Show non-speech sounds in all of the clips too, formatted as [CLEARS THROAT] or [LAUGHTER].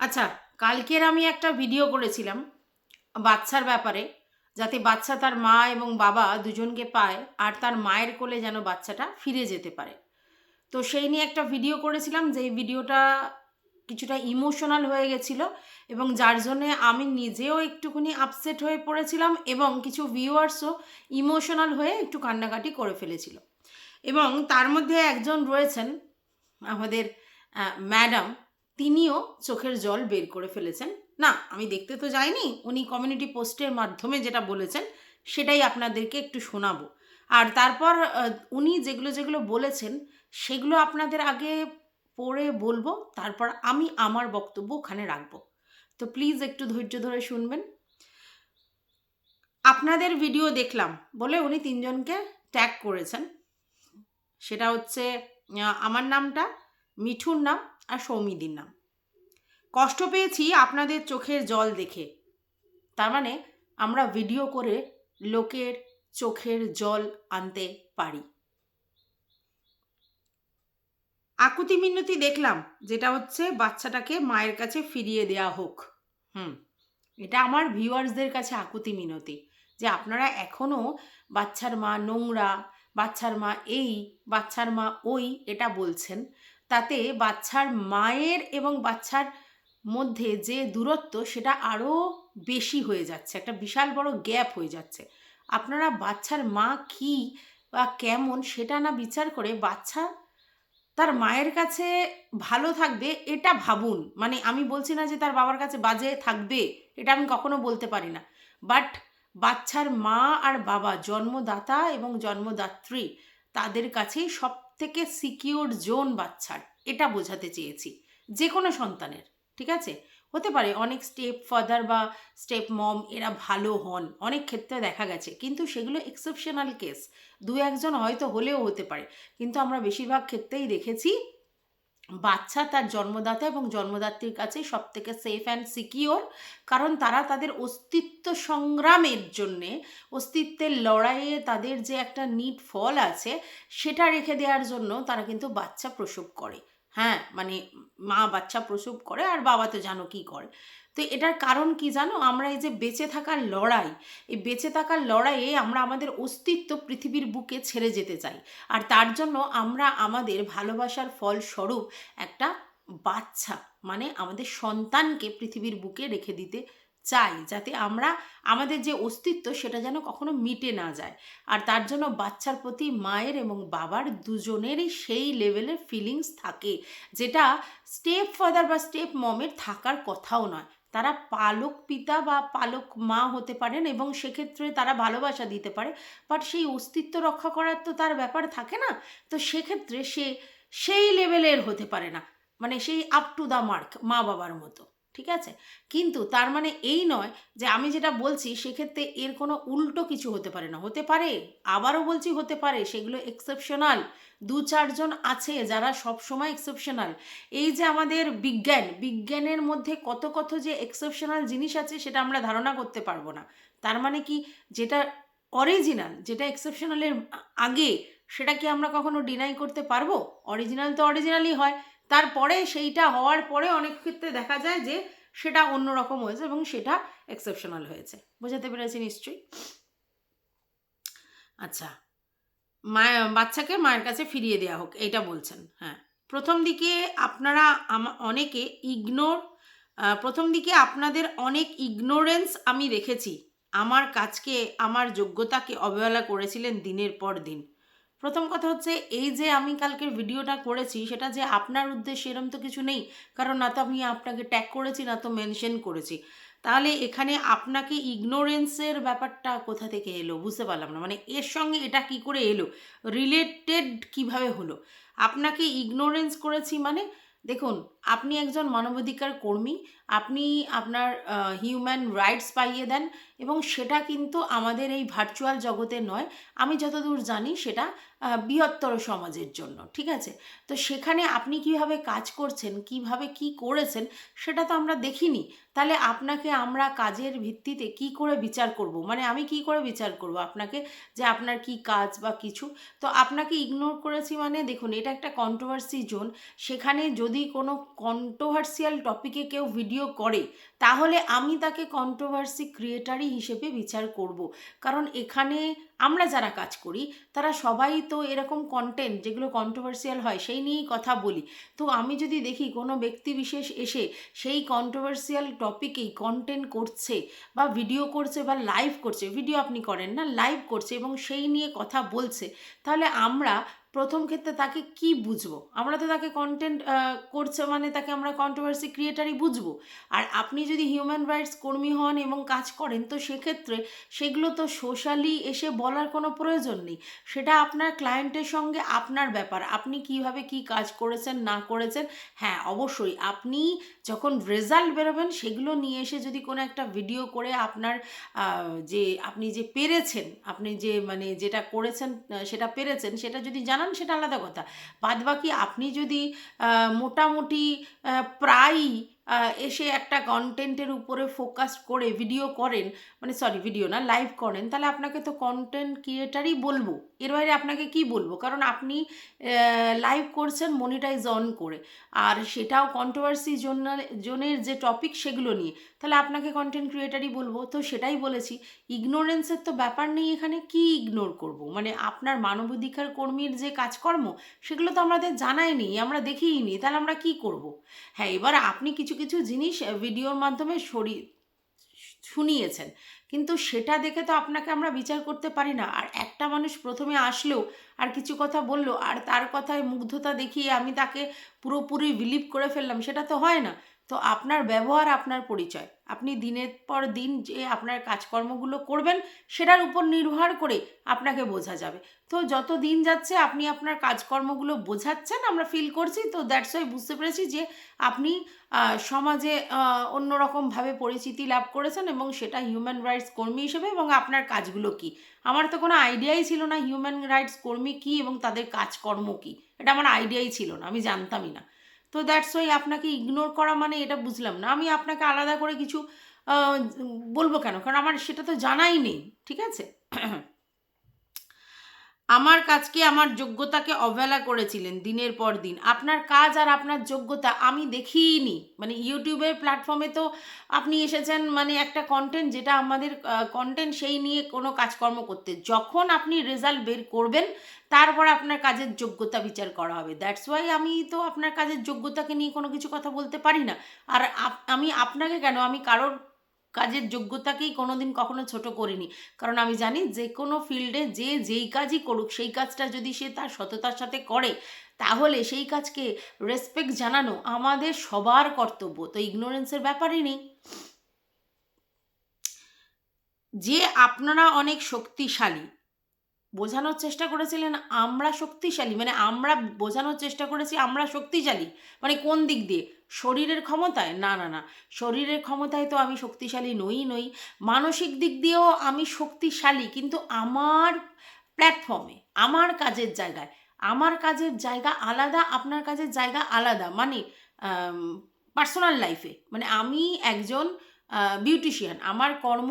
আচ্ছা কালকের আমি একটা ভিডিও করেছিলাম বাচ্চার ব্যাপারে, যাতে বাচ্চা তার মা এবং বাবা দুজনকে পায় আর তার মায়ের কোলে যেন বাচ্চাটা ফিরে যেতে পারে। তো সেই নিয়ে একটা ভিডিও করেছিলাম, যেই ভিডিওটা কিছুটা ইমোশনাল হয়ে গেছিল এবং যার জন্যে আমি নিজেও একটুখানি আপসেট হয়ে পড়েছিলাম এবং কিছু ভিউয়ার্সও ইমোশনাল হয়ে একটু কান্নাকাটি করে ফেলেছিল। এবং তার মধ্যে একজন রয়েছেন আমাদের ম্যাডাম তিনিও চোখের জল বের করে ফেলেছেন। না, আমি দেখতে তো যাইনি, উনি কমিউনিটি পোস্টের মাধ্যমে যেটা বলেছেন, সেটাই আপনাদেরকে একটু শোনাবো। আর তারপর উনি যেগুলো যেগুলো বলেছেন, সেগুলো আপনাদের আগে পড়ে বলব, তারপর আমি আমার বক্তব্য ওখানে রাখব। তো প্লিজ একটু ধৈর্য ধরে শুনবেন। আপনাদের ভিডিও দেখলাম, বলে উনি তিনজনকে ট্যাগ করেছেন। সেটা হচ্ছে আমার নামটা, মিঠুর নাম আর সৌমিদির নাম। কষ্ট পেয়েছি আপনাদের চোখের জল দেখে। তার মানে আমরা ভিডিও করে লোকের চোখের জল আনতে পারি। আকুতি মিনতি দেখলাম, যেটা হচ্ছে বাচ্চাটাকে মায়ের কাছে ফিরিয়ে দেয়া হোক। হুম, এটা আমার ভিউয়ার্সদের কাছে আকুতি মিনতি, যে আপনারা এখনও বাচ্চার মা নোংরা, বাচ্চার মা এই, বাচ্চার মা ওই, এটা বলছেন। তাতে বাচ্চার মায়ের এবং বাচ্চার মধ্যে যে দূরত্ব, সেটা আরও বেশি হয়ে যাচ্ছে। একটা বিশাল বড় গ্যাপ হয়ে যাচ্ছে। আপনারা বাচ্চার মা কী বা কেমন, সেটা না বিচার করে বাচ্চা তার মায়ের কাছে ভালো থাকবে, এটা ভাবুন। মানে আমি বলছি না যে তার বাবার কাছে বাজে থাকবে, এটা আমি কখনো বলতে পারি না। বাট বাচ্চার মা আর বাবা, জন্মদাতা এবং জন্মদাত্রী, তাদের কাছেই সব থেকে সিকিওর জোন বাচ্চার, এটা বোঝাতে চেয়েছি যে কোনো সন্তানের, ঠিক আছে? হতে পারে অনেক স্টেপ ফাদার বা স্টেপ মম এরা ভালো হন, অনেক ক্ষেত্রে দেখা গেছে, কিন্তু সেগুলো এক্সেপশনাল কেস দু একজন হয়তো হলেও হতে পারে, কিন্তু আমরা বেশিরভাগ ক্ষেত্রেই দেখেছি বাচ্চা তার জন্মদাতা এবং জন্মদাত্রীর কাছে সব থেকে সেফ অ্যান্ড সিকিওর কারণ তারা তাদের অস্তিত্ব সংগ্রামের জন্যে, অস্তিত্বের লড়াইয়ে তাদের যে একটা নিট ফল আছে, সেটা রেখে দেওয়ার জন্য তারা কিন্তু বাচ্চা প্রসব করে। হ্যাঁ মানে মা বাচ্চা প্রসব করে আর বাবা তো জানো কি করে। তো এটার কারণ কি জানো? আমরা এই যে বেঁচে থাকার লড়াই, এই বেঁচে থাকার লড়াইয়ে আমরা আমাদের অস্তিত্ব পৃথিবীর বুকে ছেড়ে যেতে চাই। আর তার জন্য আমরা আমাদের ভালোবাসার ফলস্বরূপ একটা বাচ্চা মানে আমাদের সন্তানকে পৃথিবীর বুকে রেখে দিতে চাই, যাতে আমরা আমাদের যে অস্তিত্ব সেটা যেন কখনো মিটে না যায়। আর তার জন্য বাচ্চার প্রতি মায়ের এবং বাবার দুজনেরই সেই লেভেলের ফিলিংস থাকে, যেটা স্টেপ ফাদার বা স্টেপ মমের থাকার কথাও নয়। তারা পালক পিতা বা পালক মা হতে পারেন এবং সেক্ষেত্রে তারা ভালোবাসা দিতে পারে। বাট সেই অস্তিত্ব রক্ষা করার তো তার ব্যাপার থাকে না। তো সেক্ষেত্রে সে সেই লেভেলের হতে পারে না। মানে সেই আপ টু দ্য মার্ক মা বাবার মতো। ঠিক আছে? কিন্তু তার মানে এই নয় যে আমি যেটা বলছি সেক্ষেত্রে এর কোনো উল্টো কিছু হতে পারে না। হতে পারে, আবারও বলছি হতে পারে, সেগুলো এক্সেপশনাল দু চারজন আছে যারা সব সময় এক্সেপশনাল এই যে আমাদের বিজ্ঞান, বিজ্ঞানের মধ্যে কত কত যে এক্সেপশনাল জিনিস আছে সেটা আমরা ধারণা করতে পারব না। তার মানে কি যেটা অরিজিনাল যেটা এক্সেপশনালের আগে সেটা কি আমরা কখনো ডিনাই করতে পারব? অরিজিনাল তো অরিজিনালই হয়। তারপরে সেইটা হওয়ার পরে অনেক ক্ষেত্রে দেখা যায় যে সেটা অন্যরকম হয়েছে এবং সেটা এক্সেপশনাল হয়েছে। বোঝাতে পেরেছি নিশ্চয়ই? আচ্ছা। মায় বাচ্চাকে মায়ের কাছে ফিরিয়ে দেওয়া হোক, এইটা বলছেন হ্যাঁ। প্রথম দিকে আপনারা অনেকে ইগনোর প্রথম দিকে আপনাদের অনেক ইগনোরেন্স আমি দেখেছি। আমার কাজকে, আমার যোগ্যতাকে অবহেলা করেছিলেন দিনের পর দিন। প্রথম কথা হচ্ছে, এই যে আমি কালকের ভিডিওটা করেছি, সেটা যে আপনার উদ্দেশ্যে এরম তো কিছু নেই, কারণ না তো আমি আপনাকে ট্যাগ করেছি, না তো মেনশন করেছি। তাহলে এখানে আপনাকে ইগনোরেন্সের ব্যাপারটা কোথা থেকে এলো বুঝতে পারলাম না। মানে এর সঙ্গে এটা কি করে এলো? রিলেটেড কীভাবে হলো? আপনাকে ইগনোরেন্স করেছি মানে দেখুন, আপনি একজন মানবাধিকার কর্মী, আপনি আপনার হিউম্যান রাইটস পাইয়ে দেন এবং সেটা কিন্তু আমাদের এই ভার্চুয়াল জগতে নয়। আমি যতদূর জানি সেটা বৃহত্তর সমাজের জন্য, ঠিক আছে? তো সেখানে আপনি কীভাবে কাজ করছেন, কীভাবে কি করেছেন, সেটা তো আমরা দেখিনি। তাহলে আপনাকে আমরা কাজের ভিত্তিতে কি করে বিচার করব? মানে আমি কি করে বিচার করব আপনাকে যে আপনার কি কাজ বা কিছু? তো আপনাকে ইগনোর করেছি মানে দেখুন, এটা একটা কন্ট্রোভার্সি জোন সেখানে যদি কোনো কন্ট্রোভার্সিয়াল টপিকে কেউ ভিডিও করে, তাহলে আমি তাকে কন্ট্রোভার্সি ক্রিয়েটারই হিসেবে বিচার করব। কারণ এখানে আমরা যারা কাজ করি, তারা সবাই তো এরকম কন্টেন্ট যেগুলো কন্ট্রোভার্সিয়াল হয়, সেই নিয়েই কথা বলি। তো আমি যদি দেখি কোনো ব্যক্তি বিশেষ এসে সেই কন্ট্রোভার্সিয়াল টপিকেই কন্টেন্ট করছে বা ভিডিও করছে বা লাইভ করছে ভিডিও আপনি করেন না লাইভ করছে এবং সেই নিয়ে কথা বলছে, তাহলে আমরা প্রথম ক্ষেত্রে তাকে কি বুঝব? আমরা তো তাকে কন্টেন্ট করছে মানে তাকে আমরা কন্ট্রোভার্সি ক্রিয়েটারই বুঝব। আর আপনি যদি হিউম্যান রাইটস কর্মী হন এবং কাজ করেন, তো সেক্ষেত্রে সেগুলো তো সোশ্যালি এসে বলার কোনো প্রয়োজন নেই। সেটা আপনার ক্লায়েন্টের সঙ্গে আপনার ব্যাপার। আপনি কীভাবে কি কাজ করেছেন, না করেছেন? হ্যাঁ অবশ্যই। আপনি যখন রেজাল্ট বেরোবেন, সেগুলো নিয়ে এসে যদি কোনো একটা ভিডিও করে আপনার যে আপনি যে পেরেছেন, আপনি যে মানে যেটা করেছেন সেটা পেরেছেন, সেটা যদি জানান, সেটা আলাদা কথা। বাদ বাকি আপনি যদি মোটামুটি প্রায়ই এসে একটা কন্টেন্টের উপরে ফোকাস করে ভিডিও করেন মানে সরি ভিডিও না লাইভ করেন, তাহলে আপনাকে তো কন্টেন্ট ক্রিয়েটারই বলব। এর বাইরে আপনাকে কি বলব? কারণ আপনি লাইভ করছেন মনিটাইজ অন করে। আর সেটাও কন্ট্রোভার্সি জনের যে টপিক সেগুলো নিয়ে। তাহলে আপনাকে কন্টেন্ট ক্রিয়েটারই বলব। তো সেটাই বলেছি ইগনোরেন্সের তো ব্যাপার নেই, এখানে কি ইগনোর করব? মানে আপনার মানবাধিকার কর্মীর যে কাজকর্ম, সেগুলো তো আমাদের জানাই নেই, আমরা দেখিই নি, তাহলে আমরা কি করব? হ্যাঁ এবার আপনি কিছু কিছু জিনিস ভিডিওর মাধ্যমে সরি, শুনিয়েছেন, কিন্তু সেটা দেখে তো আপনাকে আমরা বিচার করতে পারি না। আর একটা মানুষ প্রথমে আসলেও আর কিছু কথা বলল, আর তার কথায় মুগ্ধতা দেখিয়ে আমি তাকে পুরোপুরি বিলিভ করে ফেললাম, সেটা তো হয় না। তো আপনার ব্যবহার, আপনার পরিচয়। আপনি দিনের পর দিন যে আপনার কাজকর্মগুলো করবেন, সেটার উপর নির্ভর করে আপনাকে বোঝা যাবে। তো যত দিন যাচ্ছে, আপনি আপনার কাজকর্মগুলো বোঝাচ্ছেন, আমরা ফিল করছি, তো দ্যাটস ওয়াই বুঝতে পেরেছি যে আপনি সমাজে অন্যরকমভাবে পরিচিতি লাভ করেছেন এবং সেটা হিউম্যান রাইটস কর্মী হিসেবে এবং আপনার কাজগুলো কি? আমার তো কোনো আইডিয়াই ছিল না হিউম্যান রাইটস কর্মী কি এবং তাদের কাজকর্ম কি। এটা আমার আইডিয়াই ছিল না, আমি জানতামই না। তো দ্যাটস ওই আপনাকে ইগনোর করা মানে এটা বুঝলাম না। আমি আপনাকে আলাদা করে কিছু বলব কেন? কারণ আমার সেটা তো জানাই নেই, ঠিক আছে? আমার কাজকে আমার যোগ্যতাকে অবহেলা করেছিলেন দিনের পর দিন। আপনার কাজ আর আপনার যোগ্যতা আমি দেখিইনি মানে ইউটিউবের প্ল্যাটফর্মে তো আপনি এসেছেন মানে একটা কন্টেন্ট যেটা আমাদের কন্টেন্ট সেই নিয়ে কোনো কাজকর্ম করতে। যখন আপনি রেজাল্ট বের করবেন, তারপর আপনার কাজের যোগ্যতা বিচার করা হবে। দ্যাটস ওয়াই আমি তো আপনার কাজের যোগ্যতাকে নিয়ে কোনো কিছু কথা বলতে পারি না। আর আমি আপনাকে কেন, আমি কারোর কাজের যোগ্যতাকেই কোনোদিন কখনো ছোট করিনি। কারণ আমি জানি যে কোনো ফিল্ডে যে যেই কাজই করুক, সেই কাজটা যদি সে তার সততার সাথে করে, তাহলে সেই কাজকে রেসপেক্ট জানানো আমাদের সবার কর্তব্য। তো ইগনোরেন্সের ব্যাপারই নেই। যে আপনারা অনেক শক্তিশালী, বোঝানোর চেষ্টা করেছিলেন আমরা শক্তিশালী মানে আমরা বোঝানোর চেষ্টা করেছি আমরা শক্তিশালী মানে কোন দিক দিয়ে? শরীরের ক্ষমতায়? না না না। শরীরের ক্ষমতায় তো আমি শক্তিশালী নই নই। মানসিক দিক দিয়েও আমি শক্তিশালী, কিন্তু আমার প্ল্যাটফর্মে আমার কাজের জায়গায়, আমার কাজের জায়গা আলাদা, আপনার কাজের জায়গা আলাদা। মানে পার্সোনাল লাইফে মানে আমি একজন বিউটিশিয়ান আমার কর্ম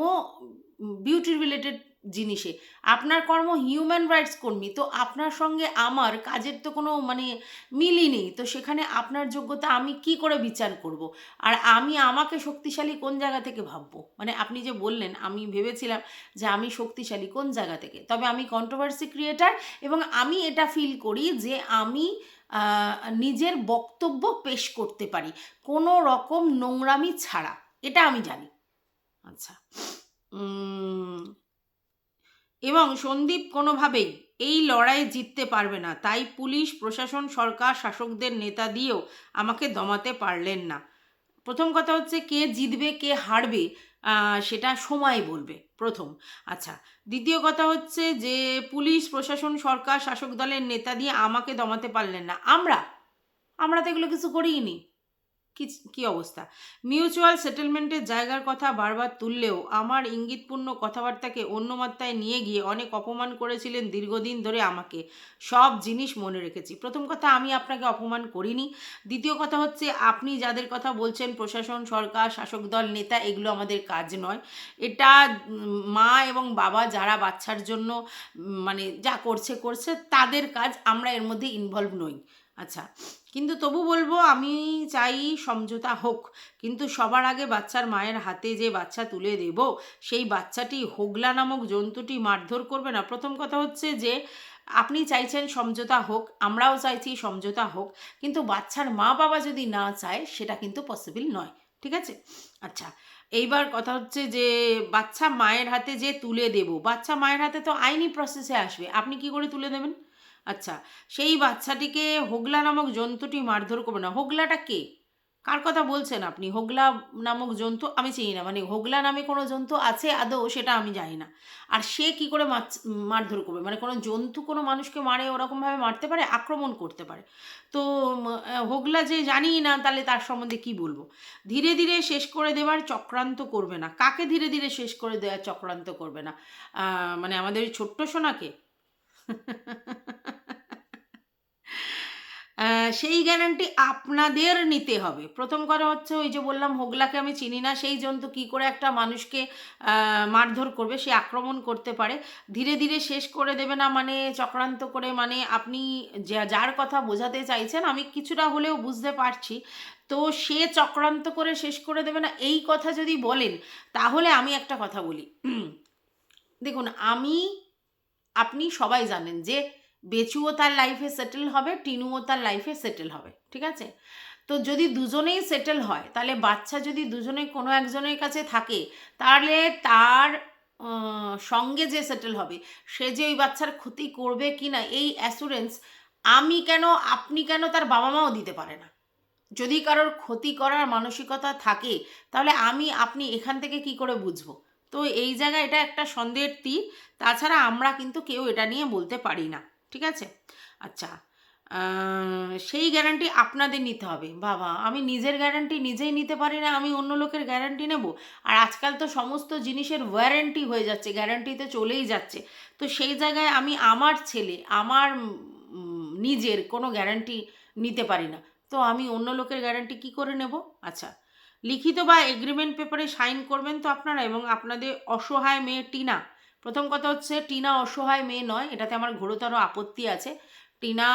বিউটি রিলেটেড জিনিসে। আপনার কর্ম হিউম্যান রাইটস কর্মী, তো আপনার সঙ্গে আমার কাজের তো কোনো মানে মিলই নেই। তো সেখানে আপনার যোগ্যতা আমি কি করে বিচার করব? আর আমি আমাকে শক্তিশালী কোন জায়গা থেকে ভাববো? মানে আপনি যে বললেন, আমি ভেবেছিলাম যে আমি শক্তিশালী কোন জায়গা থেকে। তবে আমি কন্ট্রোভার্সি ক্রিয়েটার এবং আমি এটা ফিল করি যে আমি নিজের বক্তব্য পেশ করতে পারি। কোনো রকম নোংরামি ছাড়া। এটা আমি জানি। আচ্ছা। এবং সন্দীপ কোনোভাবেই এই লড়াই জিততে পারবে না। তাই পুলিশ, প্রশাসন, সরকার, শাসকদের নেতা দিয়েও আমাকে দমাতে পারলেন না। প্রথম কথা হচ্ছে কে জিতবে, কে হারবে সেটা সময় বলবে প্রথম। আচ্ছা দ্বিতীয় কথা হচ্ছে যে পুলিশ, প্রশাসন, সরকার, শাসক দলের নেতা দিয়ে আমাকে দমাতে পারলেন না। আমরা? আমরা তো এগুলো কিছু করিনি কি কি অবস্থা? মিউচুয়াল সেটেলমেন্টের জায়গার কথা বারবার তুললেও আমার ইঙ্গিতপূর্ণ কথাবার্তাকে অন্য মাত্রায় নিয়ে গিয়ে অনেক অপমান করেছিলেন দীর্ঘদিন ধরে আমাকে। সব জিনিস মনে রেখেছি। প্রথম কথা, আমি আপনাকে অপমান করিনি। দ্বিতীয় কথা হচ্ছে, আপনি যাদের কথা বলছেন, প্রশাসন, সরকার, শাসক দল, নেতা, এগুলো আমাদের কাজ নয়। এটা মা এবং বাবা যারা বাচ্চার জন্য মানে যা করছে করছে, তাদের কাজ আমরা এর মধ্যে ইনভলভ নই। আচ্ছা কিন্তু তবু বলব আমি চাই সমঝোতা হোক। কিন্তু সবার আগে বাচ্চার মায়ের হাতে যে বাচ্চা তুলে দেব, সেই বাচ্চাটি হোগলা নামক জন্তুটি মারধর করবে না। প্রথম কথা হচ্ছে যে, আপনি চাইছেন সমঝোতা হোক, আমরাও চাইছি সমঝোতা হোক, কিন্তু বাচ্চার মা বাবা যদি না চায়, সেটা কিন্তু পসিবল নয়, ঠিক আছে? আচ্ছা এইবার কথা হচ্ছে যে, বাচ্চা মায়ের হাতে যে তুলে দেব, বাচ্চা মায়ের হাতে তো আইনি প্রসেসে আসবে, আপনি কি করে তুলে দেবেন? আচ্ছা সেই বাচ্চাটিকে হোগলা নামক জন্তুটি মারধর করবে না। হোগলাটা কে? কার কথা বলছেন আপনি? হোগলা নামক জন্তু আমি চিনি না। মানে হোগলা নামে কোনো জন্তু আছে আদৌ সেটা আমি জানি না। আর সে কি করে মারধর করবে? মানে কোনো জন্তু কোনো মানুষকে মারে, ওরকমভাবে মারতে পারে, আক্রমণ করতে পারে। তো হোগলা যে জানি না, তাহলে তার সম্বন্ধে কি বলব? ধীরে ধীরে শেষ করে দেওয়ার চক্রান্ত করবে না। কাকে ধীরে ধীরে শেষ করে দেওয়ার চক্রান্ত করবে না? মানে আমাদের ছোট্ট সোনাকে? [LAUGHS] সেই গ্যারান্টি আপনাদের নিতে হবে। প্রথম কথা হচ্ছে ওই যে বললাম, হোগলাকে আমি চিনি না, সেই জন্তু কি করে একটা মানুষকে মারধর করবে, সে আক্রমণ করতে পারে। ধীরে ধীরে শেষ করে দেবে না মানে চক্রান্ত করে মানে আপনি যার কথা বোঝাতে চাইছেন, আমি কিছুটা হলেও বুঝতে পারছি। তো সে চক্রান্ত করে শেষ করে দেবে না, এই কথা যদি বলেন, তাহলে আমি একটা কথা বলি। [CLEARS THROAT] দেখুন, আমি, আপনি সবাই জানেন যে বেচুও তার লাইফে সেটেল হবে, টিনুও তার লাইফে সেটেল হবে, ঠিক আছে? তো যদি দুজনেই সেটেল হয়, তাহলে বাচ্চা যদি দুজনে কোনো একজনের কাছে থাকে, তাহলে তার সঙ্গে যে সেটেল হবে, সে যে ওই বাচ্চার ক্ষতি করবে কি না এই অ্যাসুরেন্স আমি কেন, আপনি কেন তার বাবা মাও দিতে পারে না? যদি কারোর ক্ষতি করার মানসিকতা থাকে, তাহলে আমি, আপনি এখান থেকে কি করে বুঝব? তো এই জায়গায় এটা একটা সন্দেহের তাছাড়া আমরা কিন্তু কেউ এটা নিয়ে বলতে পারি না। ঠিক আছে? আচ্ছা সেই গ্যারান্টি আপনাদের নিতে হবে। বাবা, আমি নিজের গ্যারান্টি নিজেই নিতে পারি না, আমি অন্য লোকের গ্যারান্টি নেব? আর আজকাল তো সমস্ত জিনিসের ওয়ারেন্টি হয়ে যাচ্ছে গ্যারান্টিতে চলেই যাচ্ছে। তো সেই জায়গায় আমি আমার ছেলে, আমার নিজের কোনো গ্যারান্টি নিতে পারি না। তো আমি অন্য লোকের গ্যারান্টি কি করে নেব? আচ্ছা লিখিত বা এগ্রিমেন্ট পেপারে সাইন করবেন তো আপনারা এবং আপনাদের অসহায় মেয়ে টিনা প্রথম কথা হচ্ছে, টিনা অসহায় মেয়ে নয়, এটাতে আমার ঘোরতর আপত্তি আছে। টিনা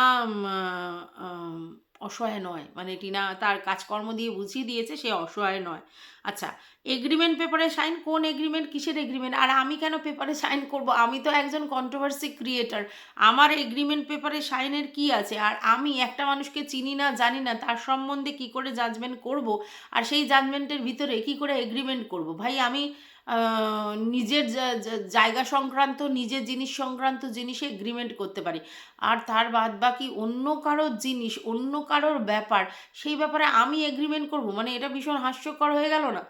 অসহায় নয় মানে টিনা তার কাজকর্ম দিয়ে বুঝিয়ে দিয়েছে, সে অসহায় নয়। আচ্ছা এগ্রিমেন্ট পেপারে সাইন কোন এগ্রিমেন্ট কিসের এগ্রিমেন্ট আর আমি কেন পেপারে সাইন করব? আমি তো একজন কন্ট্রোভার্সি ক্রিয়েটার আমার এগ্রিমেন্ট পেপারে সাইনের কি আছে? আর আমি একটা মানুষকে চিনি না, জানি না, তার সম্বন্ধে কি করে জাজমেন্ট করব? আর সেই জাজমেন্টের ভিতরে কি করে এগ্রিমেন্ট করব? ভাই, আমি নিজের জায়গা সংক্রান্ত, নিজের জিনিস সংক্রান্ত জিনিসে এগ্রিমেন্ট করতে পারি। আর তার বাদ বাকি অন্য কারোর জিনিস, অন্য কারোর ব্যাপার, সেই ব্যাপারে আমি এগ্রিমেন্ট করব। মানে এটা ভীষণ হাস্যকর হয়ে গেল না?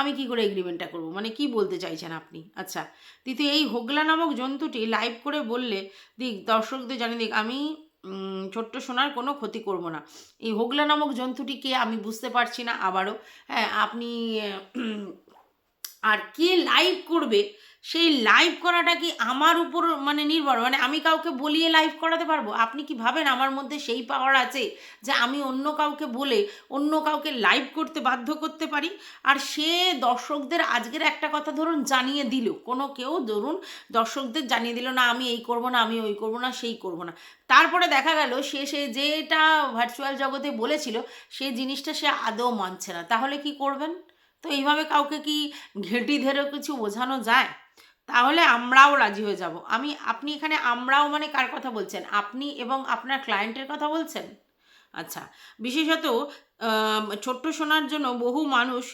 আমি কি করে এগ্রিমেন্টটা করব? মানে কি বলতে চাইছেন আপনি? আচ্ছা দ্বিতীয়, এই হোগলা নামক জন্তুটি লাইভ করে বললে, দিক, দর্শকদের জানি দিক, আমি ছোট্ট সোনার কোনো ক্ষতি করব না। এই হোগলা নামক জন্তুটিকে আমি বুঝতে পারছি না আবারও। হ্যাঁ আপনি আর কে লাইভ করবে, সেই লাইভ করাটা কি আমার উপর মানে নির্ভর? মানে আমি কাউকে বলিয়ে লাইভ করাতে পারব? আপনি কি ভাবেন আমার মধ্যে সেই পাওয়ার আছে যে আমি অন্য কাউকে বলে অন্য কাউকে লাইভ করতে বাধ্য করতে পারি? আর সে দর্শকদের আজকের একটা কথা ধরুন জানিয়ে দিল। কোনো কেউ ধরুন দর্শকদের জানিয়ে দিল, না, আমি এই করব না, আমি ওই করব না, সেই করব না। তারপরে দেখা গেল সে সে যেটা ভার্চুয়াল জগতে বলেছিল সেই জিনিসটা সে আদৌ মানছে না। তাহলে কি করবেন? তো এইভাবে কাউকে কি ঘেঁটি ধরে কিছু বোঝানো যায়? তাহলে আমরাও রাজি হয়ে যাব। আমি, আপনি এখানে আমরাও মানে কার কথা বলছেন? আপনি এবং আপনার ক্লায়েন্টের কথা বলছেন? আচ্ছা বিশেষত ছোট্ট শোনার জন্য বহু মানুষ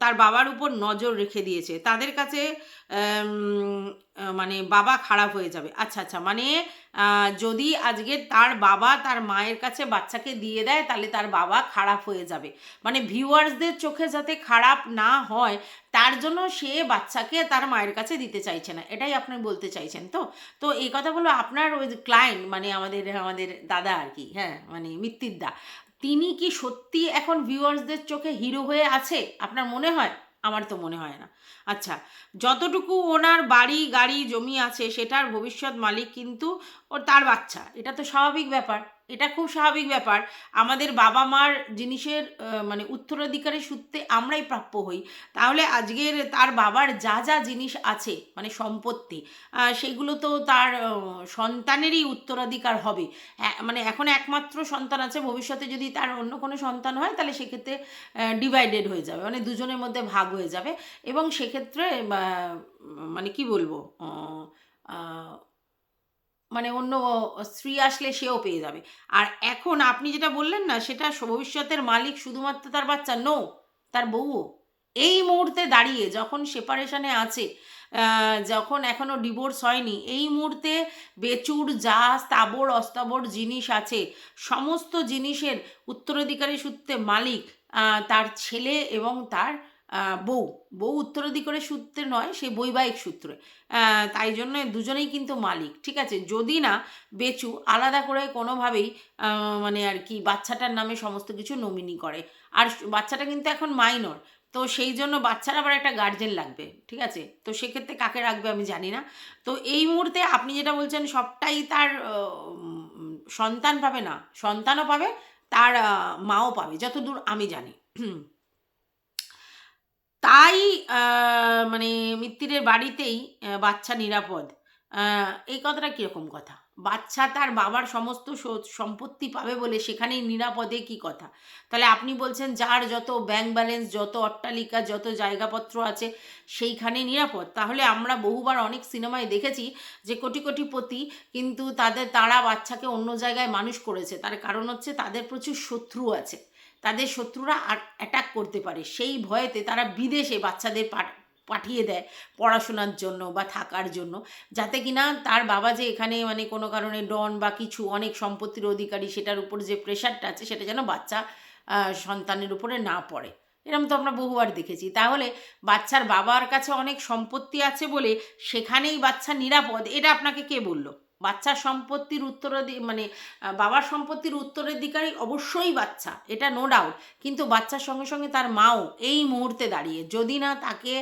তার বাবার উপর নজর রেখে দিয়েছে। তাদের কাছে মানে বাবা খারাপ হয়ে যাবে। আচ্ছা আচ্ছা মানে যদি আজকে তার বাবা তার মায়ের কাছে বাচ্চাকে দিয়ে দেয়, তাহলে তার বাবা খারাপ হয়ে যাবে। মানে ভিউয়ার্সদের চোখে যাতে খারাপ না হয়, তার জন্য সে বাচ্চাকে তার মায়ের কাছে দিতে চাইছে না। এটাই আপনি বলতে চাইছেন তো? তো এই কথাগুলো আপনার ওই ক্লায়েন্ট মানে আমাদের আমাদের দাদা আর কি হ্যাঁ মানে মিত্তিরদা তিনি কি সত্যি এখন ভিউয়ার্সদের চোখে হিরো হয়ে আছে? আপনার মনে হয়? আমার তো মনে হয় না। আচ্ছা যতটুকু ওনার বাড়ি, গাড়ি, জমি আছে, সেটার ভবিষ্যৎ মালিক কিন্তু ও তার বাচ্চা। এটা তো স্বাভাবিক ব্যাপার। এটা খুব স্বাভাবিক ব্যাপার। আমাদের বাবা মার জিনিসের মানে উত্তরাধিকারের সূত্রে আমরাই প্রাপ্য হই। তাহলে আজকের তার বাবার যা যা জিনিস আছে মানে সম্পত্তি সেগুলো তো তার সন্তানেরই উত্তরাধিকার হবে। মানে এখন একমাত্র সন্তান আছে, ভবিষ্যতে যদি তার অন্য কোনো সন্তান হয়, তাহলে সেক্ষেত্রে ডিভাইডেড হয়ে যাবে মানে দুজনের মধ্যে ভাগ হয়ে যাবে। এবং সেক্ষেত্রে মানে কি বলব মানে অন্য স্ত্রী আসলে সেও পেয়ে যাবে। আর এখন আপনি যেটা বললেন না, সেটা ভবিষ্যতের মালিক শুধুমাত্র তার বাচ্চা নো তার বউও। এই মুহূর্তে দাঁড়িয়ে যখন সেপারেশনে আছে যখন এখনও ডিভোর্স হয়নি, এই মুহূর্তে বেচুর যা স্থাবর অস্তাবর জিনিস আছে, সমস্ত জিনিসের উত্তরাধিকারী সূত্রে মালিক তার ছেলে এবং তার বউ। বউ উত্তরাধিকারের সূত্রে নয়, সে বৈবাহিক সূত্রে। তাই জন্য দুজনেই কিন্তু মালিক, ঠিক আছে? যদি না বেচু, আলাদা করে কোনোভাবেই মানে আর কি বাচ্চাটার নামে সমস্ত কিছু নমিনি করে। আর বাচ্চাটা কিন্তু এখন মাইনর তো সেই জন্য বাচ্চার আবার একটা গার্জেন লাগবে, ঠিক আছে? তো সেক্ষেত্রে কাকে রাখবে আমি জানি না। তো এই মুহূর্তে আপনি যেটা বলছেন, সবটাই তার সন্তান পাবে না, সন্তানও পাবে, তার মাও পাবে, যতদূর আমি জানি। তাই মানে মিত্তিরের বাড়িতেই বাচ্চা নিরাপদ। এই কথাটা কীরকম কথা? বাচ্চা তার বাবার সমস্ত সম্পত্তি পাবে বলে সেখানেই নিরাপদে কি কথা? তাহলে আপনি বলছেন যার যত ব্যাংক ব্যালেন্স যত অট্টালিকা, যত জায়গাপত্র আছে সেইখানে নিরাপদ। তাহলে আমরা বহুবার অনেক সিনেমায় দেখেছি যে কোটি কোটি কোটিপতি কিন্তু তাদের, তারা বাচ্চাকে অন্য জায়গায় মানুষ করেছে। তার কারণ হচ্ছে তাদের প্রচুর শত্রু আছে। তাদের শত্রুরা আর অ্যাটাক করতে পারে। সেই ভয়েতে তারা বিদেশে বাচ্চাদের পাঠ- পাঠিয়ে দেয় পড়াশোনার জন্য বা থাকার জন্য। যাতে কিনা তার বাবা যে এখানে মানে কোনো কারণে ডন বা কিছু অনেক সম্পত্তির অধিকারী সেটার উপর যে প্রেশারটা আছে সেটা যেন বাচ্চা সন্তানের উপরে না পড়ে। এরকম তো আমরা বহুবার দেখেছি। তাহলে বাচ্চার বাবার কাছে অনেক সম্পত্তি আছে বলে সেখানেই বাচ্চা নিরাপদ, এটা আপনাকে কে বলল? বাচ্চার সম্পত্তির উত্তরাধি মানে বাবার সম্পত্তির উত্তরাধিকারী অবশ্যই বাচ্চা, এটা নো ডাউট কিন্তু বাচ্চার সঙ্গে সঙ্গে তার মাও এই মুহূর্তে দাঁড়িয়ে, যদি না তাকে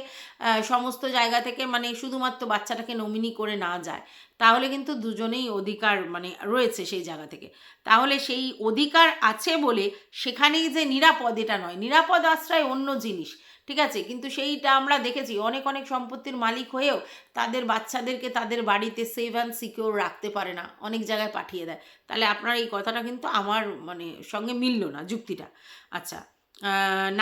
সমস্ত জায়গা থেকে মানে শুধুমাত্র বাচ্চাটাকে নমিনি করে না যায়, তাহলে কিন্তু দুজনেই অধিকার মানে রয়েছে সেই জায়গা থেকে, তাহলে সেই অধিকার আছে বলে সেখানেই যে নিরাপদ এটা নয়, নিরাপদ আশ্রয় অন্য জিনিস ঠিক আছে? কিন্তু সেইটা আমরা দেখেছি, অনেক অনেক সম্পত্তির মালিক হয়েও তাদের বাচ্চাদেরকে তাদের বাড়িতে সেভ অ্যান্ড সিকিওর রাখতে পারে না, অনেক জায়গায় পাঠিয়ে দেয়। তাহলে আপনার এই কথাটা কিন্তু আমার মানে সঙ্গে মিলল না যুক্তিটা। আচ্ছা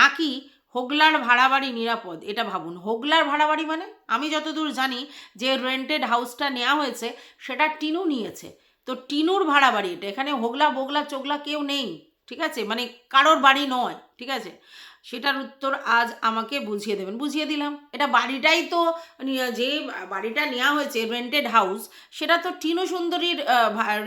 নাকি হোগলার ভাড়া বাড়ি নিরাপদ? এটা ভাবুন, হোগলার ভাড়া বাড়ি মানে? আমি যতদূর জানি যে রেন্টেড হাউসটা নেওয়া হয়েছে, সেটা টিনু নিয়েছে। তো টিনুর ভাড়া বাড়ি এটা। এখানে হোগলা, বোগলা, চোগলা কেউ নেই, ঠিক আছে? মানে কারোর বাড়ি নয়, ঠিক আছে? সেটার উত্তর আজ আমাকে বুঝিয়ে দেবেন। বুঝিয়ে দিলাম। এটা বাড়িটাই তো যে বাড়িটা নেওয়া হয়েছে রেন্টেড হাউস সেটা তো টিনু সুন্দরীর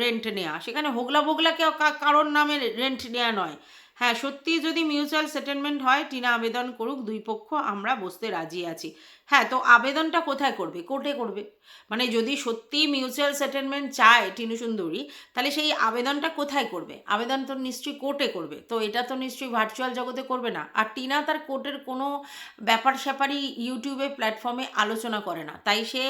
রেন্ট নেওয়া। সেখানে হোগলা ভোগলা কেউ কারোর নামে রেন্ট নেওয়া নয়। হ্যাঁ সত্যি যদি মিউচুয়াল সেটেলমেন্ট হয়, টিনা আবেদন করুক, দুই পক্ষ আমরা বসতে রাজি আছি। হ্যাঁ তো আবেদনটা কোথায় করবে? কোর্টে করবে। মানে যদি সত্যি মিউচুয়াল সেটেলমেন্ট চায় টিনু সুন্দরী, তাহলে সেই আবেদনটা কোথায় করবে? আবেদন তো নিশ্চয়ই কোর্টে করবে। তো এটা তো নিশ্চয়ই ভার্চুয়াল জগতে করবে না। আর টিনা তার কোর্টের কোনো ব্যাপার স্যাপারই ইউটিউবে প্ল্যাটফর্মে আলোচনা করে না। তাই সে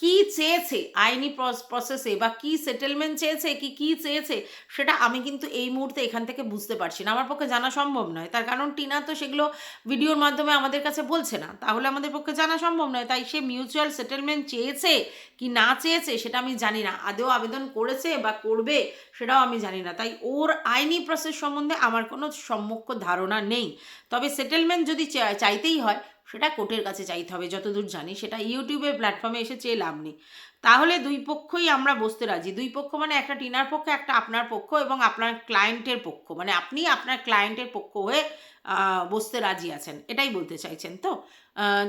কি চেয়েছে আইনি প্রসেসে বা কি সেটেলমেন্ট চেয়েছে, কি কি চেয়েছে, সেটা আমি কিন্তু এই মুহূর্তে এখান থেকে বুঝতে পারছি না। আমার পক্ষে জানা সম্ভব নয়। তার কারণ টিনা তো সেগুলো ভিডিওর মাধ্যমে আমাদের কাছে বলছে না। তাহলে আমাদের পক্ষে জানা সম্ভব নয়, তাই সে মিউচুয়াল সেটেলমেন্ট চেয়েছে কি না চেয়েছে সেটা আমি জানি না। আদেও আবেদন করেছে বা করবে সেটাও আমি জানি না। তাই ওর আইনি প্রসেস সম্বন্ধে আমার কোনো সম্মুখ ধারণা নেই। তবে সেটেলমেন্ট যদি চাইতেই হয়, সেটা কোর্টের কাছে চাইতে হবে, যতদূর জানি। সেটা ইউটিউবের প্ল্যাটফর্মে এসে চেয়ে লাভ নেই। তাহলে দুই পক্ষই আমরা বসতে রাজি। দুই পক্ষ মানে একটা টিনার পক্ষ, একটা আপনার পক্ষ এবং আপনার ক্লায়েন্টের পক্ষ। মানে আপনি আপনার ক্লায়েন্টের পক্ষ হয়ে বসতে রাজি আছেন। এটাই বলতে চাইছেন তো?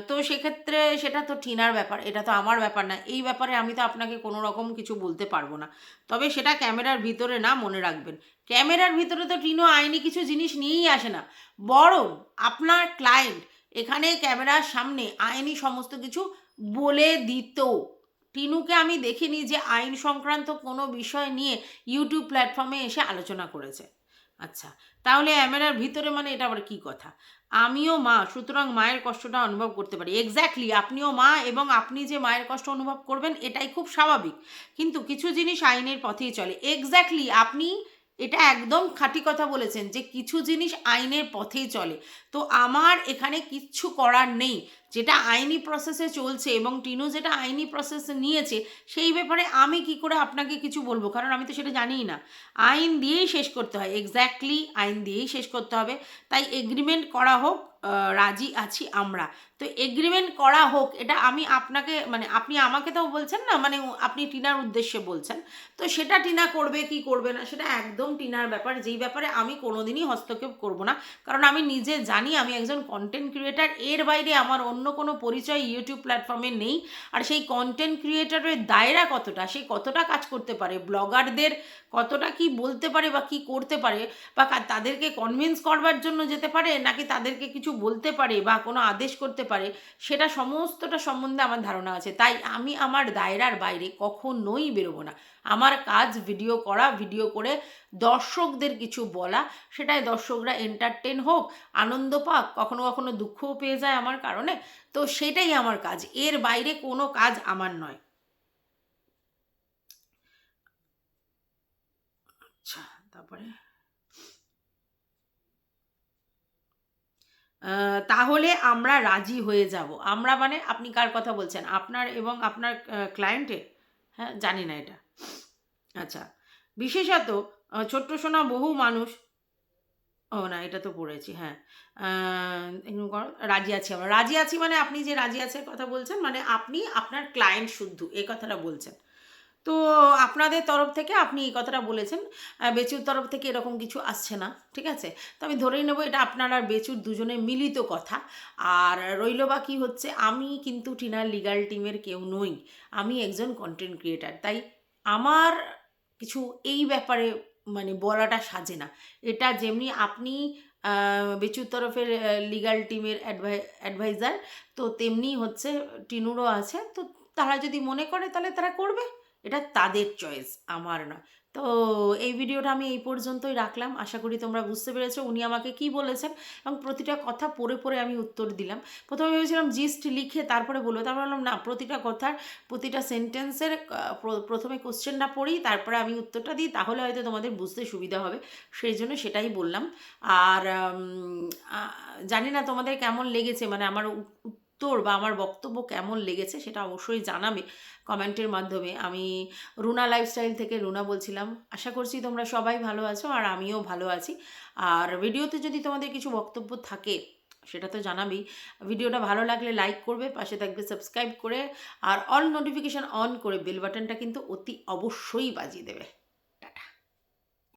তো সেক্ষেত্রে সেটা তো টিনার ব্যাপার, এটা তো আমার ব্যাপার না। এই ব্যাপারে আমি তো আপনাকে কোনো রকম কিছু বলতে পারব না। তবে সেটা ক্যামেরার ভিতরে না মনে রাখবেন। ক্যামেরার ভিতরে তো টিনো আইনি কিছু জিনিস নিয়েই আসে না। বরং আপনার ক্লায়েন্ট এখানে ক্যামেরার সামনে আইনি সমস্ত কিছু বলে দিত টিনুকে আমি দেখিনি যে আইন সংক্রান্ত কোনো বিষয় নিয়ে ইউটিউব প্ল্যাটফর্মে এসে আলোচনা করেছে। আচ্ছা তাহলে ক্যামেরার ভিতরে মানে এটা আবার কী কথা? আমিও মা, সুতরাং মায়ের কষ্টটা অনুভব করতে পারি। এক্স্যাক্টলি আপনিও মা এবং আপনি যে মায়ের কষ্ট অনুভব করবেন, এটাই খুব স্বাভাবিক। কিন্তু কিছু জিনিস আইনের পথেই চলে। এক্স্যাক্টলি আপনি এটা একদম খাঁটি কথা বলেছেন যে কিছু জিনিস আইনের পথেই চলে। তো আমার এখানে কিচ্ছু করার নেই। যেটা আইনি প্রসেসে চলছে এবং টিনু যেটা আইনি প্রসেসে নিয়েছে, সেই ব্যাপারে আমি কি করে আপনাকে কিছু বলব? কারণ আমি তো সেটা জানিই না। আইন দিয়েই শেষ করতে হয়। এক্স্যাক্টলি আইন দিয়েই শেষ করতে হবে। তাই এগ্রিমেন্ট করা হোক রাজি আছি আমরা। তো এগ্রিমেন্ট করা হোক, এটা আমি আপনাকে মানে আপনি আমাকে তো বলছেন না মানে আপনি টিনার উদ্দেশ্যে বলছেন। তো সেটা টিনা করবে কি করবে না, সেটা একদম টিনার ব্যাপার। যেই ব্যাপারে আমি কোনোদিনই হস্তক্ষেপ করব না, কারণ আমি নিজে জানি আমি একজন কন্টেন্ট ক্রিয়েটার এর বাইরে আমার অন্য কোনো পরিচয় ইউটিউব প্ল্যাটফর্মে নেই। আর সেই কন্টেন্ট ক্রিয়েটারের দায়রা কতটা? সে কতটা কাজ করতে পারে? ব্লগারদের কতটা কি বলতে পারে বা কি করতে পারে? বা তাদেরকে কনভিন্স করবার জন্য যেতে পারে? নাকি তাদেরকে কিছু বলতে পারে বা কোনো আদেশ করতে পারে, সেটা সমস্তটা সম্বন্ধে আমার ধারণা আছে। তাই আমি আমার দায়রার বাইরে কখনোই বেরোবো না। আমার কাজ ভিডিও করা ভিডিও করে দর্শকদের কিছু বলা, সেটাই দর্শকরা এন্টারটেন হোক, আনন্দ পাক, কখনো কখনো দুঃখও পেয়ে যায় আমার কারণে। তো সেটাই আমার কাজ, এর বাইরে কোনো কাজ আমার নয়। আচ্ছা তারপরে? তাহলে আমরা রাজি হয়ে যাব। আমরা মানে আপনি কার কথা বলছেন? আপনার এবং আপনার ক্লায়েন্টের হ্যাঁ জানি না এটা। আচ্ছা। বিশেষত ছোট্ট সোনা বহু মানুষ, ও না, এটা তো পড়েছি হ্যাঁ। রাজি আছি আমরা। রাজি আছি মানে আপনি যে রাজি আছের কথা বলছেন মানে আপনি আপনার ক্লায়েন্ট শুদ্ধ এই কথাটা বলছেন। তো আপনাদের তরফ থেকে আপনি এই কথাটা বলেছেন বেচুর তরফ থেকে এরকম কিছু আসছে না, ঠিক আছে? তো আমি ধরেই নেব এটা আপনার আর বেচুর দুজনের মিলিত কথা। আর রইল বা কি হচ্ছে, আমি কিন্তু টিনার লিগাল টিমের কেউ নই, আমি একজন কন্টেন্ট ক্রিয়েটার তাই আমার কিছু এই ব্যাপারে মানে বলাটা সাজে না। এটা যেমনি আপনি বেচুর তরফের লিগাল টিমের অ্যাডভাই অ্যাডভাইজার তো তেমনি হচ্ছে টিনুরও আছে, তো তারা যদি মনে করে তাহলে তারা করবে। এটা তাদের চয়েস আমার না তো এই ভিডিওটা আমি এই পর্যন্তই রাখলাম। আশা করি তোমরা বুঝতে পেরেছ উনি আমাকে কি বলেছেন এবং প্রতিটা কথা পড়ে পড়ে আমি উত্তর দিলাম। প্রথমে ভেবেছিলাম জিস্ট লিখে তারপরে বলব, তারপর বললাম না, প্রতিটা কথার প্রতিটা সেন্টেন্সের প্রথমে কোশ্চেনটা পড়ি, তারপরে আমি উত্তরটা দিই, তাহলে হয়তো তোমাদের বুঝতে সুবিধা হবে। সেই জন্য সেটাই বললাম। আর জানি না তোমাদের কেমন লেগেছে মানে আমার উত্তর বা আমার বক্তব্য কেমন লেগেছে সেটা অবশ্যই জানাবে কমেন্টের মাধ্যমে। আমি রুনা লাইফস্টাইল থেকে রুনা বলছিলাম। আশা করছি তোমরা সবাই ভালো আছো আর আমিও ভালো আছি। আর ভিডিওতে যদি তোমাদের কিছু বক্তব্য থাকে সেটা তো জানাবেই। ভিডিওটা ভালো লাগলে লাইক করবে, পাশে থাকবে সাবস্ক্রাইব করে আর অল নোটিফিকেশান অন করে বেল বাটনটা কিন্তু অতি অবশ্যই বাজিয়ে দেবে।